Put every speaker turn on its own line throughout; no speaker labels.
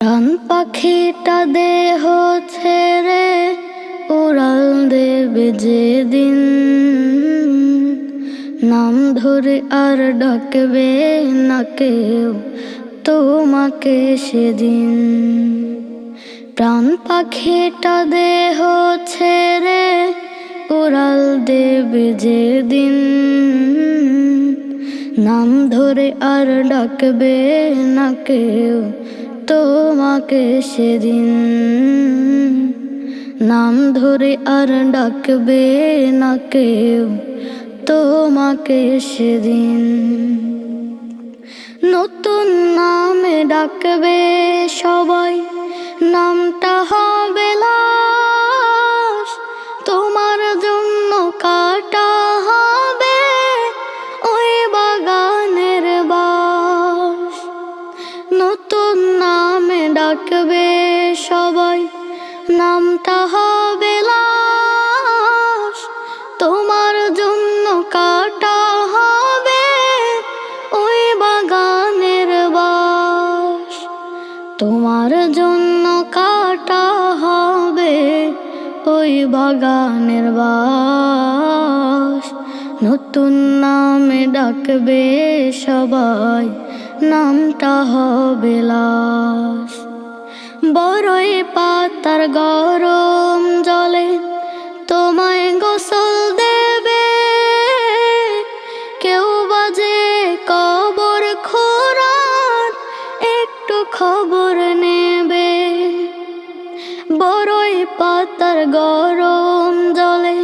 প্রাণ পাখিটা দেহ ছেড়ে উড়াল দেবে যেদিন। নাম ধরে আর ডাকবে না কেউ তোমাকে সেদিন। প্রাণ পাখিটা দেহ ছেড়ে উড়াল দেবে যেদিন। নাম ধরে আর ডাকবে না কেউ তোমাকে সেদিন নাম ধরে আর ডাকবে না কেউ। তোমাকে সেদিন নতুন নামে ডাকবে সবাই। নামটা হবে তোমার জন্য কাটা হবে ওই বাগানের বাস। নতুন ডাকবে সবাই, নামটা হবে লাশ। তোমার জন্য কাটা হবে ওই বাগানের বাস। তোমার জন্য কাটা হবে ওই বাগানের বাস। নতুন নামে ডাকবে সবাই, নামটা হবে লাশ। বড়ই পাতার গরম জলে তোমায় গোসল দেবে। কেউ বাজে কবর খোরার একটু খবর নেবে। বড়ই পাতার গরম জলে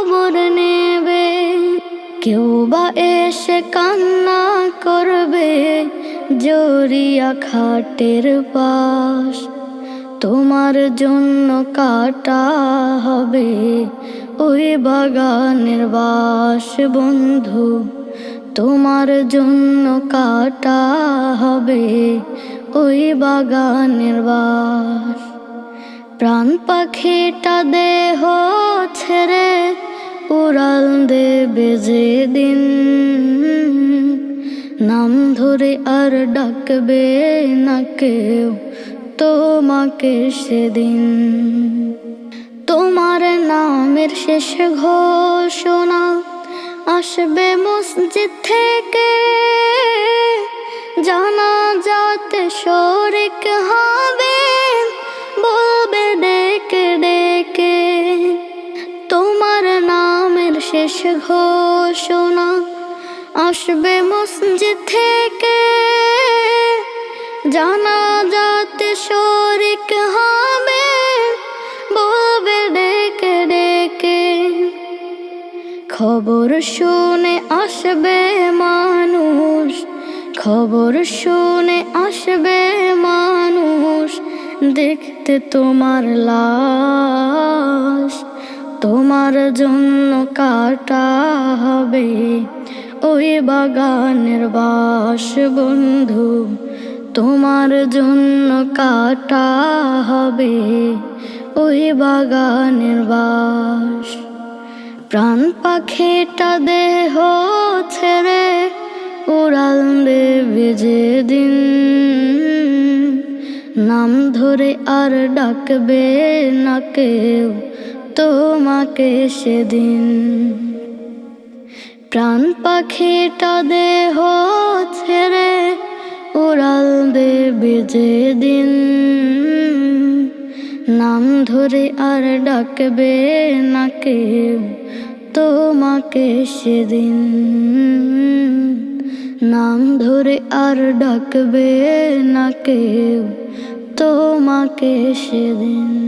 খবর নেবে। কেউ বা এসে কান্না করবে জড়িয়া খাটের পাশ। তোমার জন্য কাটা হবে ওই বাগানের বাস, বন্ধু। তোমার জন্য কাটা হবে ওই বাগানের বাস। প্রাণ পাখিটা দেহ ছেড়ে উড়াল দেবে দিন নাম ধরে আর ডাকবে না কেউ তোমাকে সেদিন। তোমার নামের শেষ ঘোষণা আসবে মসজিদ থেকে। জানা যাতে শরিক হবে শেষ ঘোষণা আসবে মসজিদ থেকে। জানা যাতে শরিক হবে, বলবে ডেকে ডেকে। খবর শুনে আসবে মানুষ, খবর শুনে আসবে মানুষ, দেখতে তোমার লাশ। তোমার জন্য কাটা হবে। ওই বাগানের বাস বন্ধু, তোমার জন্য কাটা হবে। ওই বাগানের বাস। প্রাণ পাখিটা দেহ ছেড়ে উড়াল দেবে যেদিন। নাম ধরে আর ডাকবে না কেউ। তোমাকে সেদিন প্রাণ পাখিটা দেহ ছেড়ে উড়াল দেবে যেদিন। নাম ধরে আর ডাকবে না কেউ তোমাকে সেদিন। নাম ধরে আর ডাকবে না কেউ তোমাকে সেদিন।